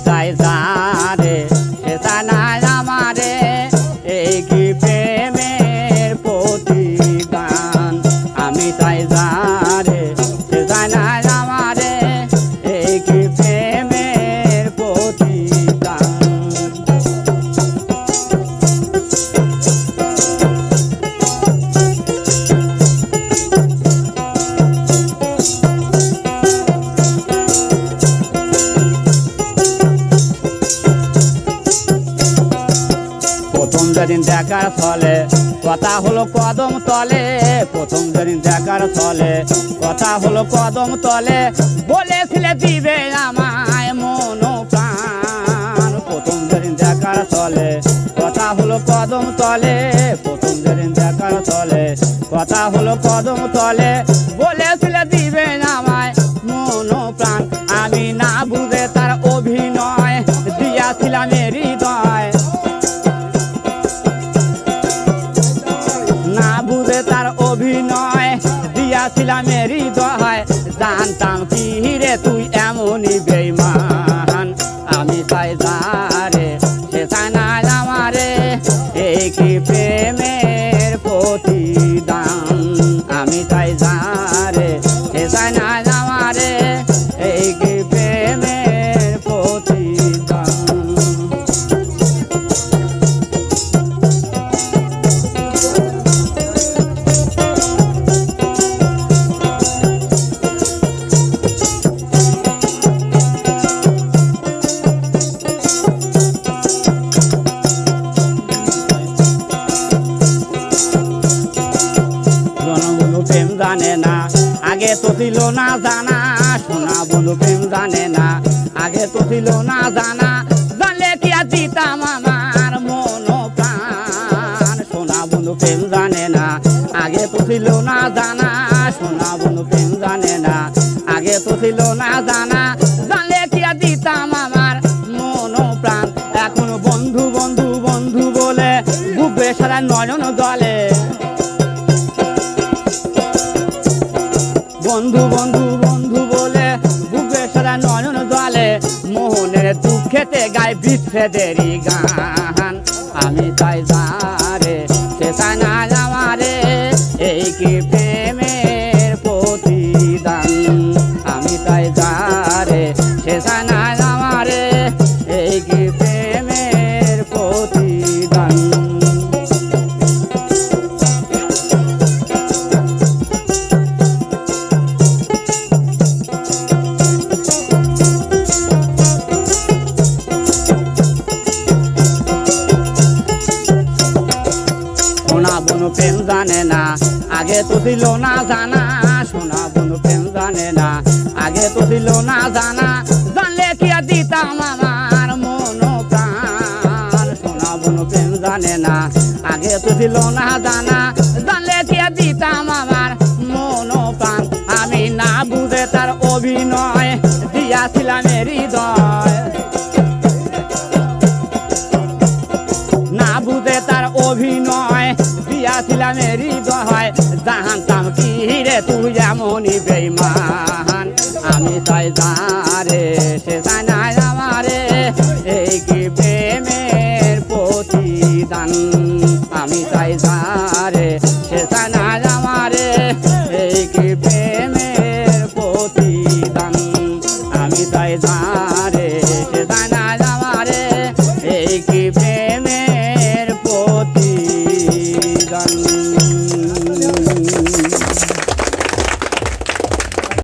তাই জানে সে নাই এই কি আমি তাই জানে দেখার ফলে কথা হলো কদম তলে, প্রথম যেদিন দেখার ফলে কথা হলো কদম তলে, বলেছিলে দিবে আমায় মন প্রাণ প্রথম যেদিন দেখার ফলে কথা হলো কদম তলে, প্রথম যেদিন দেখার ফলে কথা হলো কদম তলে, বলেছিলে দিবে আমায় হৃদয়। জানতাম কি তো ছিল না জানা, সোনা বন্ধু প্রেম জানে না। আগে তো ছিল না জানা, জানলে কি আর দিতাম আমার মন প্রাণ সোনা বন্ধু প্রেম জানে না, আগে তো ছিল না জানা, সোনা বন্ধু প্রেম জানে না। আগে তো ছিল না জানা, জানলে কি আর দিতাম আমার মন প্রাণ এখন বন্ধু বন্ধু বন্ধু বলে বুকে সারা নয়ন গলে বন্ধু বন্ধু বন্ধু বলে বুকে সারা নয়ন জলে, মোহনের দুঃখেতে গায়ে বিচ্ছেদেরই গান। আমি তাই জারে সে না আমারে এই কি জানে না। আগে তো ছিল না জানা, সোনা বনু প্রেম জানে না। আগে তো ছিল না জানা, জানলে কি আর দিতাম আমার মন প্রাণ? সোনা বনু প্রেম জানে না। আগে তো ছিল না জানা, জানলে কি আর দিতাম আমার মন প্রাণ? আমি না বুঝে তার অভিনয়, দিয়াছিলাম দিয়াছিলাম হৃদয় জানতাম কি রে তুই এমনই বেইমান। আমি তাই জারে সে জানায়